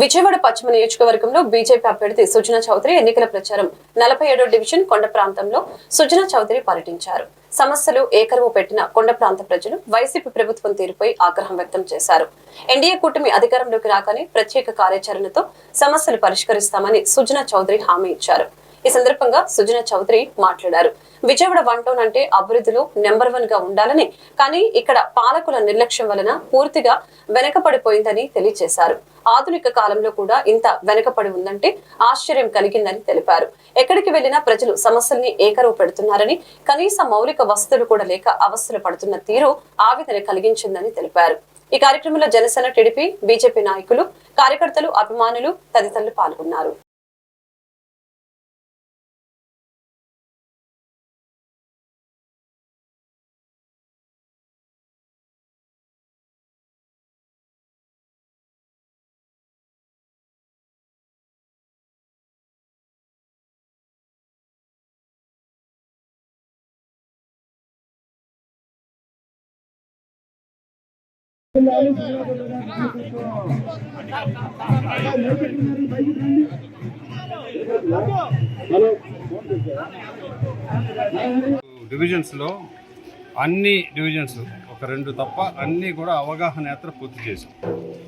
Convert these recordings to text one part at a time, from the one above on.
విజయవాడ పశ్చిమ నియోజకవర్గంలో బీజేపీ అభ్యర్థి సుజనా చౌదరి ఎన్నికల ప్రచారం. నలభై ఏడో డివిజన్ కొండ ప్రాంతంలో సుజనా చౌదరి పర్యటించారు. సమస్యలు ఏకరువు పెట్టిన కొండ ప్రాంత ప్రజలు వైసీపీ ప్రభుత్వం తీరుపై ఆగ్రహం వ్యక్తం చేశారు. ఎన్డీఏ కూటమి అధికారంలోకి రాగానే ప్రత్యేక కార్యాచరణతో సమస్యలు పరిష్కరిస్తామని సుజనా చౌదరి హామీ ఇచ్చారు. ఈ సందర్భంగా సుజనా చౌదరి మాట్లాడారు. విజయవాడ వన్ టౌన్ అంటే అభివృద్ధిలో నెంబర్ వన్గా ఉండాలని కానీ ఇక్కడ పాలకుల నిర్లక్ష్యం వలన పూర్తిగా వెనకపడిపోయిందని తెలియజేశారు. ఆధునిక కాలంలో కూడా ఇంత వెనకపడి ఉందంటే ఆశ్చర్యం కలిగిందని తెలిపారు. ఎక్కడికి వెళ్ళినా ప్రజలు సమస్యల్ని ఏకరువు పెడుతున్నారని కనీస మౌలిక వసతులు కూడా లేక అవస్థలు పడుతున్న తీరు ఆవేదన కలిగించిందని తెలిపారు. ఈ కార్యక్రమంలో జనసేన టీడీపీ బీజేపీ నాయకులు కార్యకర్తలు అభిమానులు తదితరులు పాల్గొన్నారు. డివిజన్స్లో అన్ని డివిజన్స్ ఒక రెండు తప్ప అన్నీ కూడా అవగాహన యాత్ర పూర్తి చేసాం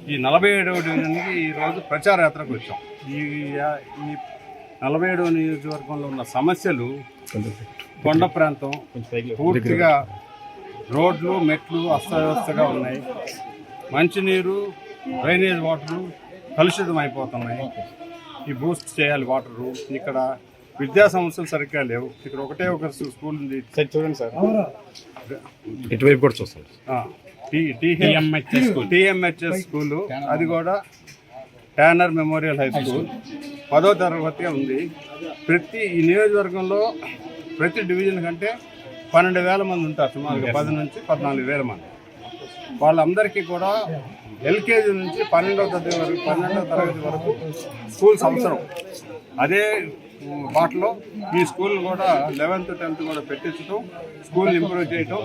ఈ నలభై ఏడవ డివిజన్కి ఈరోజు ప్రచార యాత్రకు వచ్చాం. ఈ ఈ నలభై ఏడవ నియోజకవర్గంలో ఉన్న సమస్యలు కొండ ప్రాంతం పూర్తిగా రోడ్లు మెట్లు అస్తవ్యవస్థగా ఉన్నాయి. మంచినీరు డ్రైనేజ్ వాటరు కలుషితం అయిపోతున్నాయి ఈ బూస్ట్ చేయాలి వాటరు. ఇక్కడ విద్యా సంస్థలు సరిగ్గా లేవు. ఇక్కడ ఒకటే ఒక స్కూల్ ఉంది. సార్ చూడండి సార్. ఇటువైపు కూడా చూస్తాం. TMHS school. TMHS school. అది కూడా ట్యానర్ మెమోరియల్ హై స్కూల్. పదో తరగతి ఉంది. ప్రతి ఈ నియోజకవర్గంలో ప్రతి డివిజన్ కంటే పన్నెండు వేల మంది ఉంటారు సుమారుగా పది నుంచి పద్నాలుగు వేల మంది. వాళ్ళందరికీ కూడా ఎల్కేజీ నుంచి పన్నెండవ తరగతి వరకు పన్నెండవ తరగతి వరకు స్కూల్స్ అవసరం. అదే వాటిలో ఈ స్కూల్ కూడా లెవెన్త్ టెన్త్ కూడా పెట్టించడం స్కూల్ ఇంప్రూవ్ చేయటం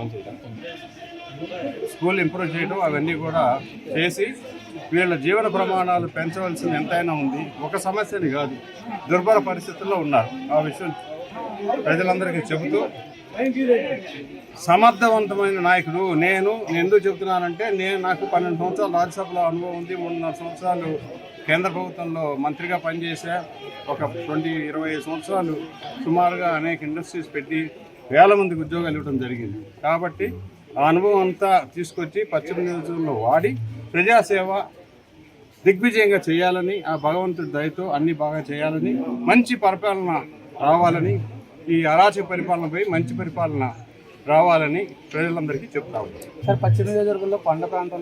స్కూల్ ఇంప్రూవ్ చేయడం అవన్నీ కూడా చేసి వీళ్ళ జీవన ప్రమాణాలు పెంచవలసింది ఎంతైనా ఉంది. ఒక సమస్యని కాదు దుర్భర పరిస్థితుల్లో ఉన్నారు. ఆ విషయం ప్రజలందరికీ చెబుతూ సమర్థవంతమైన నాయకుడు. నేను ఎందుకు చెబుతున్నానంటే నేను నాకు పన్నెండు సంవత్సరాలు రాజ్యసభలో అనుభవం ఉంది. మూడున్నర సంవత్సరాలు కేంద్ర ప్రభుత్వంలో మంత్రిగా పనిచేసా ఒక ట్వంటీ ఇరవై ఐదు సంవత్సరాలు సుమారుగా అనేక ఇండస్ట్రీస్ పెట్టి వేల మందికి ఉద్యోగాలు ఇవ్వడం జరిగింది. కాబట్టి ఆ అనుభవం అంతా తీసుకొచ్చి పశ్చిమ నియోజకవర్గంలో వాడి ప్రజాసేవ దిగ్విజయంగా చేయాలని ఆ భగవంతుడి దయతో అన్ని బాగా చేయాలని మంచి పరిపాలన రావాలని ఈ అరాచక పరిపాలనపై మంచి పరిపాలన రావాలని ప్రజలందరికీ చెప్తా ఉన్నాను సార్ పశ్చిమ నియోజకవర్గంలో కొండ ప్రాంతం